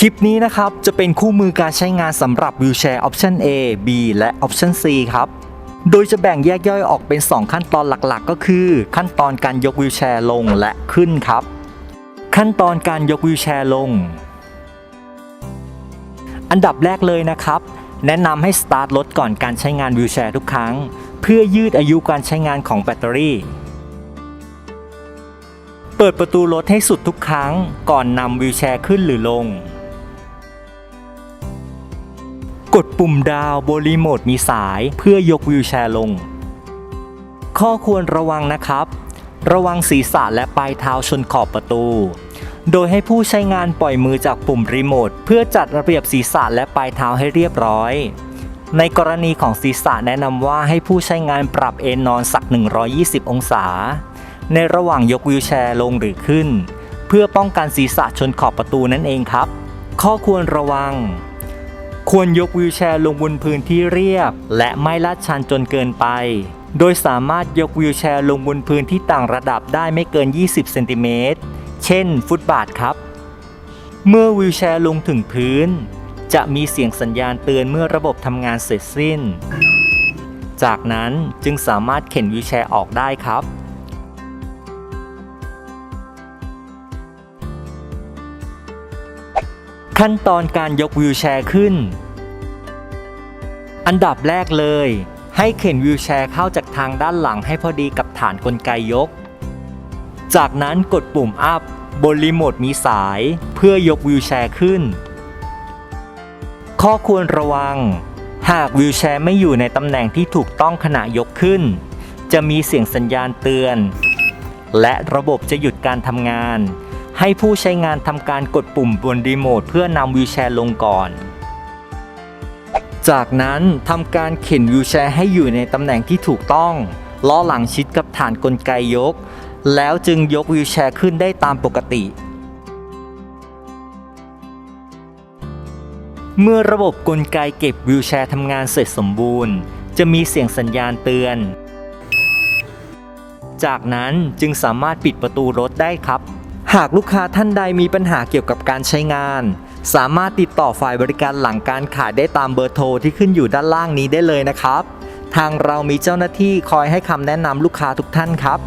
คลิปนี้นะครับ จะเป็นคู่มือการใช้งานสำหรับวิวแชร์ออปชัน A B และ Option C ครับ โดยจะแบ่งแยกย่อยออกเป็น 2 ขั้นตอนหลักๆ ก็คือ ขั้นตอนการยกวิวแชร์ลงและขึ้นครับ ขั้นตอนการยกวิวแชร์ลง อันดับแรกเลยนะครับ แนะนำให้สตาร์ทรถก่อนการใช้งานวิวแชร์ทุกครั้ง เพื่อยืดอายุการใช้งานของแบตเตอรี่เปิดประตูรถให้สุดทุกครั้งก่อนนำวิวแชร์ขึ้นหรือลง กดปุ่มดาวบนรีโมทมีสายเพื่อยกวิวแชร์ลง ข้อควรระวังนะครับ ระวังศีรษะและปลายเท้าชนขอบประตู โดยให้ผู้ใช้งานปล่อยมือจากปุ่มรีโมทเพื่อจัดระเบียบศีรษะและปลายเท้าให้เรียบร้อย ในกรณีของศีรษะแนะนำว่าให้ผู้ใช้งานปรับเอนนอนสัก 120 องศา ในระหว่างยกวิวแชร์ลงหรือขึ้น เพื่อป้องกันศีรษะชนขอบประตูนั่นเองครับ ข้อควรระวัง ควรยกวิวแชร์ลงบนพื้นที่เรียบ และไม่ลาดชันจนเกินไป โดยสามารถยกวิวแชร์ลงบนพื้นที่ต่างระดับได้ไม่เกิน 20 เซนติเมตร เช่น ฟุตบาทครับ เมื่อวิวแชร์ลงถึงพื้น จะมีเสียงสัญญาณเตือนเมื่อระบบทำงานเสร็จสิ้น จากนั้นจึงสามารถเข็นวิวแชร์ออกได้ครับ ขั้นตอนการยกวิวแชร์ขึ้น อันดับแรกเลย ให้เข็นวิวแชร์เข้าจากทางด้านหลังให้พอดีกับฐานกลไกยก จากนั้นกดปุ่มอัพบนรีโมทมีสายเพื่อยกวิวแชร์ขึ้น ข้อควรระวัง หากวิวแชร์ไม่อยู่ในตำแหน่งที่ถูกต้องขณะยกขึ้น จะมีเสียงสัญญาณเตือน และระบบจะหยุดการทำงาน ให้ผู้ใช้งานทำการกดปุ่มบนรีโมทเพื่อนำวิวแชร์ลงก่อน จากนั้นทำการเข็นวิวแชร์ให้อยู่ในตำแหน่งที่ถูกต้อง ล้อหลังชิดกับฐานกลไกยก แล้วจึงยกวิวแชร์ขึ้นได้ตามปกติ เมื่อระบบกลไกเก็บวิวแชร์ทำงานเสร็จสมบูรณ์ จะมีเสียงสัญญาณเตือน จากนั้นจึงสามารถปิดประตูรถได้ครับ หากลูกค้าท่านใดมีปัญหาเกี่ยวกับการใช้งาน สามารถติดต่อฝ่ายบริการหลังการขายได้ตามเบอร์โทรที่ขึ้นอยู่ด้านล่างนี้ได้เลยนะครับ ทางเรามีเจ้าหน้าที่คอยให้คำแนะนำลูกค้าทุกท่านครับ